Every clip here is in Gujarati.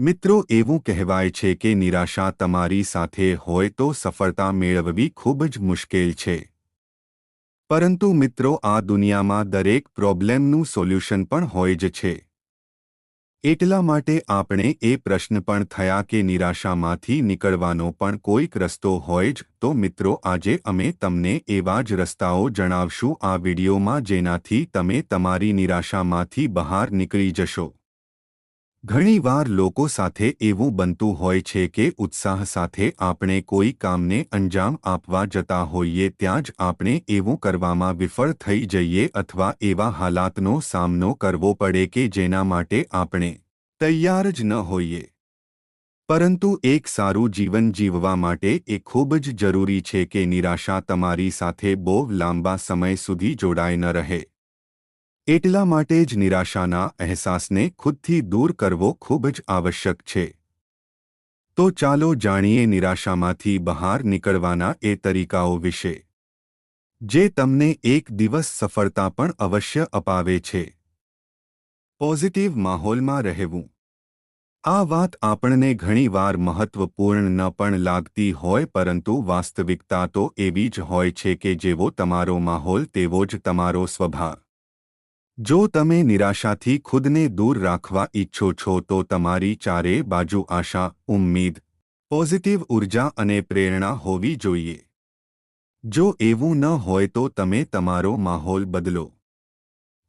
મિત્રો, એવું કહેવાય છે કે નિરાશા તમારી સાથે હોય તો સફળતા મેળવવી ખૂબ જ મુશ્કેલ છે. પરંતુ મિત્રો, આ દુનિયામાં દરેક પ્રોબ્લેમનું સોલ્યુશન પણ હોય જ છે. એટલા માટે આપણે એ પ્રશ્ન પણ થયા કે નિરાશામાંથી નીકળવાનો પણ કોઈક રસ્તો હોય જ તો મિત્રો, આજે અમે તમને એવા જ રસ્તાઓ જણાવશું આ વિડીયોમાં જેનાથી તમે તમારી નિરાશામાંથી બહાર નીકળી જશો. ઘણીવાર લોકો સાથે એવું બનતું હોય છે કે ઉત્સાહ સાથે આપણે કોઈ કામને અંજામ આપવા જતા હોઈએ ત્યાં જ આપણે એવું કરવામાં વિફળ થઈ જઈએ અથવા એવા હાલાતનો સામનો કરવો પડે કે જેના માટે આપણે તૈયાર જ ન હોઈએ. પરંતુ એક સારું જીવન જીવવા માટે એ ખૂબ જ જરૂરી છે કે નિરાશા તમારી સાથે બહુ લાંબા સમય સુધી જોડાય ન રહે. એટલા માટે જ નિરાશાના અહેસાસને ખુદથી દૂર કરવો ખૂબ જ આવશ્યક છે. તો ચાલો જાણીએ નિરાશામાંથી બહાર નીકળવાના એ તરીકાઓ વિશે. જે તમને એક દિવસ સફળતા પણ અવશ્ય અપાવે છે. પોઝિટિવ માહોલમાં રહેવું. આ વાત આપણને ઘણીવાર મહત્વપૂર્ણ ન પણ લાગતી હોય પરંતુ વાસ્તવિકતા તો એવી જ હોય છે કે જેવો તમારો માહોલ તેવો જ તમારો સ્વભાવ. જો તમે નિરાશાથી ખુદને દૂર રાખવા ઈચ્છો છો તો તમારી ચારે બાજુ આશા, ઉમ્મીદ, પોઝિટિવ ઊર્જા અને પ્રેરણા હોવી જોઈએ. જો એવું ન હોય તો તમે તમારો માહોલ બદલો.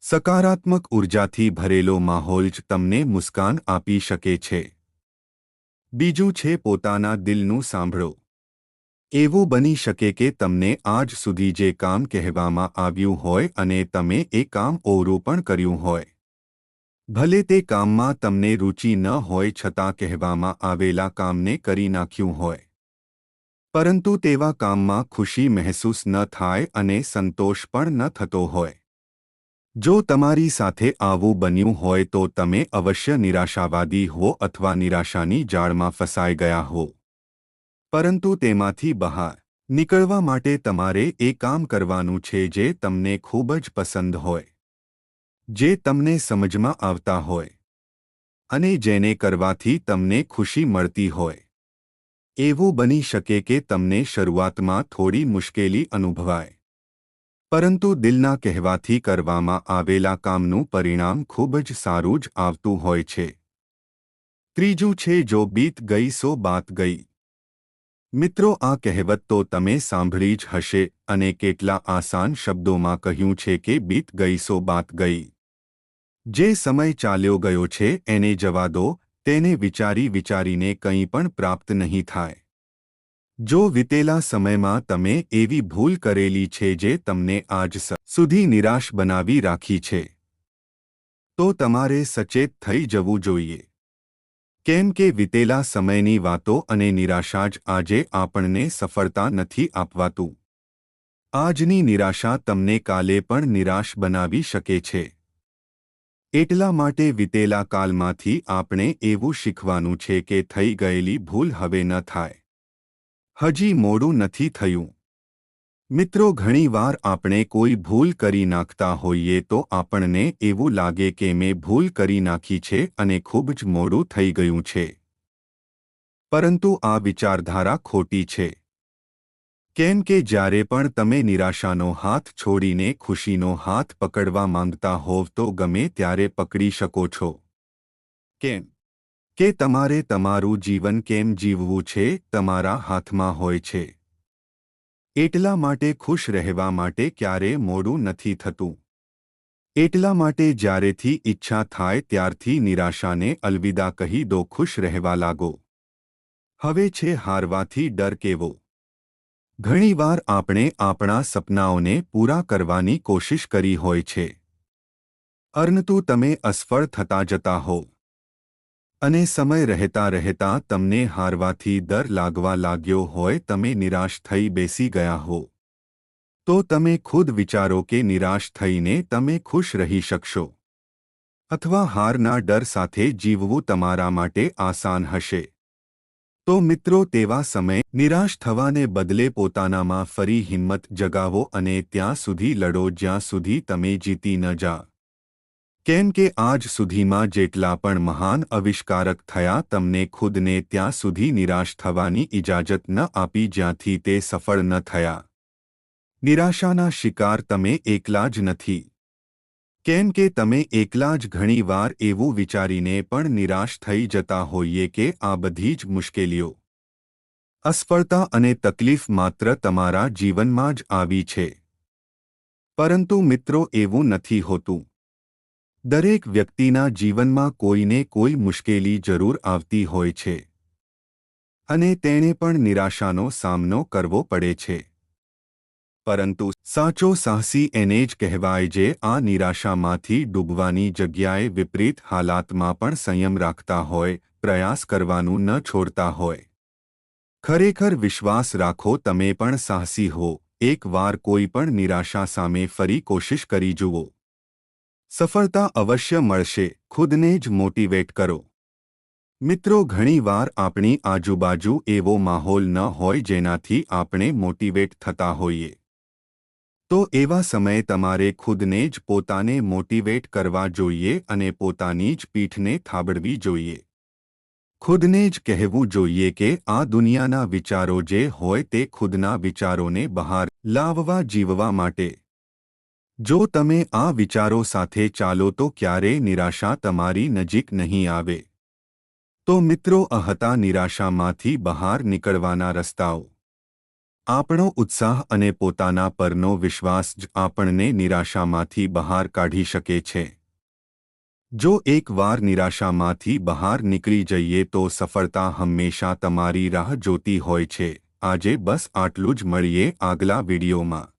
સકારાત્મક ઉર્જાથી ભરેલો માહોલ જ તમને મુસ્કાન આપી શકે છે. બીજું છે પોતાના દિલનું સાંભળો. એવું બની શકે કે તમને આજ સુધી જે કામ કહેવામાં આવ્યું હોય અને તમે એ કામ ઓરું પણ કર્યું હોય. ભલે તે કામમાં તમને રુચિ ન હોય છતાં કહેવામાં આવેલા કામને કરી નાખ્યું હોય. પરંતુ તેવા કામમાં ખુશી મહેસૂસ ન થાય અને સંતોષ પણ ન થતો હોય. જો તમારી સાથે આવું બન્યું હોય તો તમે અવશ્ય નિરાશાવાદી હો અથવા નિરાશાની જાળમાં ફસાઈ ગયા હો. પરંતુ તેમાંથી બહાર નીકળવા માટે તમારે એ કામ કરવાનું છે જે તમને ખૂબ જ પસંદ હોય, જે તમને સમજમાં આવતા હોય અને જેને કરવાથી તમને ખુશી મળતી હોય. એવું બની શકે કે તમને શરૂઆતમાં થોડી મુશ્કેલી અનુભવાય, પરંતુ દિલના કહેવાથી કરવામાં આવેલા કામનું પરિણામ ખૂબ જ સારું જ આવતું હોય છે. ત્રીજું છે, જો બીત ગઈ સો બાત ગઈ. મિત્રો, આ કહેવત તો તમે સાંભળી જ હશે અને કેટલા આસાન શબ્દોમાં કહ્યું છે કે બીત ગઈ સો બાત ગઈ. જે સમય ચાલ્યો ગયો છે, એને જવા દો, તેને વિચારી વિચારીને કંઈ પણ પ્રાપ્ત નહીં થાય. જો વિતેલા સમયમાં તમે એવી ભૂલ કરેલી છે જે તમને આજ સુધી નિરાશ બનાવી રાખી છે, તો તમારે સચેત થઈ જવું જોઈએ. કેમ કે વિતેલા સમયની વાતો અને નિરાશા જ આજે આપણને સફળતા નથી આપવાતું. આજની નિરાશા તમને કાલે પણ નિરાશ બનાવી શકે છે. એટલા માટે વિતેલા કાલમાંથી આપણે એવું શીખવાનું છે કે થઈ ગયેલી ભૂલ હવે ન થાય. હજી મોડું નથી થયું. મિત્રો, ઘણીવાર આપણે કોઈ ભૂલ કરી નાખતા હોઈએ તો આપણને એવું લાગે કે મેં ભૂલ કરી નાખી છે અને ખૂબ જ મોડું થઈ ગયું છે. પરંતુ આ વિચારધારા ખોટી છે. કેમ કે જ્યારે પણ તમે નિરાશાનો હાથ છોડીને ખુશીનો હાથ પકડવા માંગતા હોવ તો ગમે ત્યારે પકડી શકો છો. કેમ? કે તમારે તમારું જીવન કેમ જીવવું છે? તમારા હાથમાં હોય છે. એટલા માટે ખુશ રહેવા માટે ક્યારે મોડું નથી થતું. એટલા માટે જ્યારેથી ઈચ્છા થાય ત્યારથી નિરાશાને અલવિદા કહી દો ખુશ રહેવા લાગો. હવે છે હારવાથી ડર કેવો? ઘણીવાર આપણે આપણા સપનાઓને પૂરા કરવાની કોશિશ કરી હોય છે. અર્નતું તમે અસફળ થતા જતા હો. અને સમય રહેતા રહેતા તમને હારવાથી દર લાગવા લાગ્યો હોય તમે નિરાશ થઈ બેસી ગયા હો. તો તમે ખુદ વિચારો કે નિરાશ થઈને તમે ખુશ રહી શકશો. અથવા હારના ડર સાથે જીવવું તમારા માટે આસાન હશે. તો મિત્રો તેવા સમય નિરાશ થવાને બદલે પોતાનામાં ફરી હિંમત જગાવો અને ત્યાં સુધી લડો જ્યાં સુધી તમે જીતી ન જા. કેમ કે આજ સુધીમાં જેટલા પણ મહાન આવિષ્કારક થયા, તમને ખુદને ત્યાં સુધી નિરાશ થવાની ઇજાજત ન આપી જ્યાંથી તે સફળ ન થયા. નિરાશાના શિકાર તમે એકલા જ નથી. કેમ કે તમે એકલા જ ઘણીવાર એવું વિચારીને પણ નિરાશ થઈ જતા હોઈએ કે આ બધી જ મુશ્કેલીઓ. અસફળતા અને તકલીફ માત્ર તમારા જીવનમાં જ આવી છે. પરંતુ મિત્રો, એવું નથી હોતું. દરેક વ્યક્તિના જીવનમાં કોઈને કોઈ મુશ્કેલી જરૂર આવતી હોય છે. અને તેણે પણ નિરાશાનો સામનો કરવો પડે છે. પરંતુ સાચો સાહસી એને જ કહેવાય જે આ નિરાશામાંથી ડૂબવાની જગ્યાએ વિપરીત હાલાતમાં પણ સંયમ રાખતા હોય, પ્રયાસ કરવાનું ન છોડતા હોય. ખરેખર વિશ્વાસ રાખો તમે પણ સાહસી હો, એકવાર કોઈ પણ નિરાશા સામે ફરી કોશિશ કરી જુઓ. સફળતા અવશ્ય મળશે. ખુદને જ મોટિવેટ કરો. મિત્રો, ઘણીવાર આપણી આજુબાજુ એવો માહોલ ન હોય જેનાથી આપણે મોટિવેટ થતા હોઈએ. તો એવા સમયે તમારે ખુદને જ પોતાને મોટિવેટ કરવા જોઈએ અને પોતાની જ પીઠને થાબડવી જોઈએ. ખુદને જ કહેવું જોઈએ કે આ દુનિયાના વિચારો જે હોય તે ખુદના વિચારોને બહાર લાવવા, જીવવા માટે. જો તમે આ વિચારો સાથે ચાલો તો ક્યારેય નિરાશા તમારી નજીક નહીં આવે. તો મિત્રો, અહતા નિરાશામાંથી બહાર નીકળવાના રસ્તાઓ. આપણો ઉત્સાહ અને પોતાના પરનો વિશ્વાસ જ આપણને નિરાશામાંથી બહાર કાઢી શકે છે. જો એકવાર નિરાશામાંથી બહાર નીકળી જઈએ તો સફળતા હંમેશા તમારી રાહ જોતી હોય છે. આજે બસ આટલું જ મળીએ આગલા વિડીયોમાં.